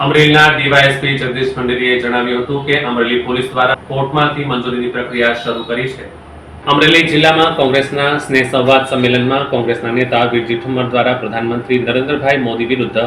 અમરેલીના ડીવાયએસપી જગદીશ ખંડેરીએ જણાવ્યું હતું કે અમરેલી પોલીસ દ્વારા કોર્ટમાંથી મંજૂરીની પ્રક્રિયા શરૂ કરી છે. અમરેલી જિલ્લામાં કોંગ્રેસના સ્નેહ સંવાદ સંમેલનમાં કોંગ્રેસના નેતા વીરજી ઠુમ્મર દ્વારા પ્રધાનમંત્રી નરેન્દ્રભાઈ મોદી વિરુદ્ધ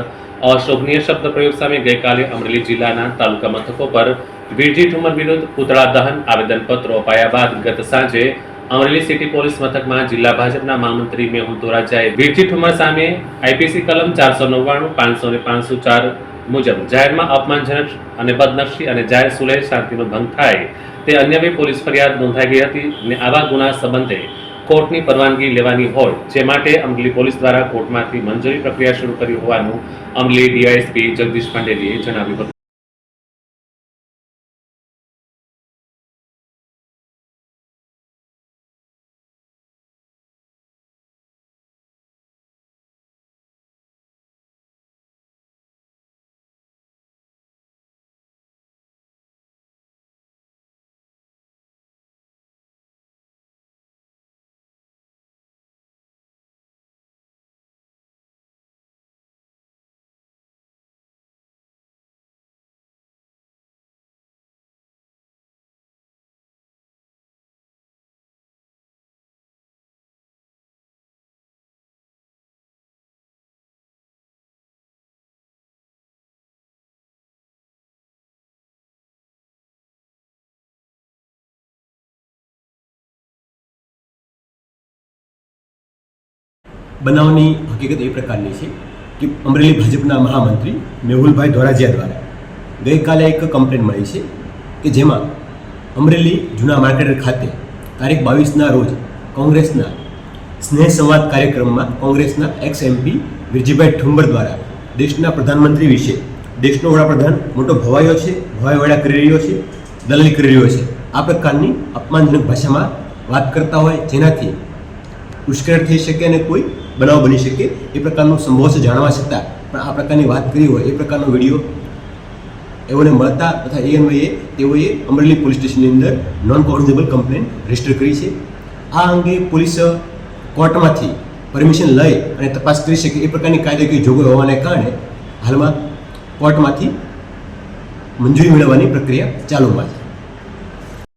અશોભનીય શબ્દ પ્રયોગ સામે ગઈકાલે અમરેલી જિલ્લાના તાલુકા મથકો પર વીરજી ઠુમ્મર વિરુદ્ધ પૂતળા દહન આવેદનપત્રો અપાયા બાદ ગત સાંજે અમરેલી સિટી પોલીસ મથકમાં જિલ્લા ભાજપના મહામંત્રી મેહુલ ધોરાજાએ વીરજી ઠુમર સામે આઈપીસી કલમ ચારસો નવ્વાણું, પાંચસો ને પાંચસો ચાર મુજબ જાહેરમાં અપમાનજનક અને બદનક્ષી અને જાહેર સુલેહ શાંતિનો ભંગ થાય તે અન્ય બે પોલીસ ફરિયાદ નોંધાઈ ગઈ હતી અને આવા ગુના સંબંધે કોર્ટની પરવાનગી લેવાની હોય જે માટે અમરેલી પોલીસ દ્વારા કોર્ટમાંથી મંજૂરી પ્રક્રિયા શરૂ કરી હોવાનું અમરેલી ડીઆઈએસપી જગદીશ પાંડેલીએ જણાવ્યું હતું. બનાવની હકીકત એ પ્રકારની છે કે અમરેલી ભાજપના મહામંત્રી મેહુલભાઈ ધોરાજીયા દ્વારા ગઈકાલે એક કમ્પ્લેન મળી છે કે જેમાં અમરેલી જૂના માર્કેટ ખાતે તારીખ બાવીસના રોજ કોંગ્રેસના સ્નેહ સંવાદ કાર્યક્રમમાં કોંગ્રેસના એક્સ એમપી વિરજીભાઈ ઠુંબર દ્વારા દેશના પ્રધાનમંત્રી વિશે દેશનો વડાપ્રધાન મોટો ભવાયો છે, ભવાઈવાડા કરી રહ્યો છે, દલાલી કરી રહ્યો છે. આ પ્રકારની અપમાનજનક ભાષામાં વાત કરતા હોય જેનાથી ઉશ્કેર થઈ શકે અને કોઈ બનાવ બની શકે એ પ્રકારનો સંભવ છે જાણવા છતાં. પણ આ પ્રકારની વાત કરી હોય, એ પ્રકારનો વીડિયો એઓને મળતા તથા એ અન્વયે તેઓએ અમરેલી પોલીસ સ્ટેશનની અંદર નોન કોગ્નિઝેબલ કમ્પ્લેન રજિસ્ટર કરી છે. આ અંગે પોલીસ કોર્ટમાંથી પરમિશન લઈ અને તપાસ કરી શકે એ પ્રકારની કાયદાકીય જોગવાઈ હોવાને કારણે હાલમાં કોર્ટમાંથી મંજૂરી મેળવવાની પ્રક્રિયા ચાલુમાં છે.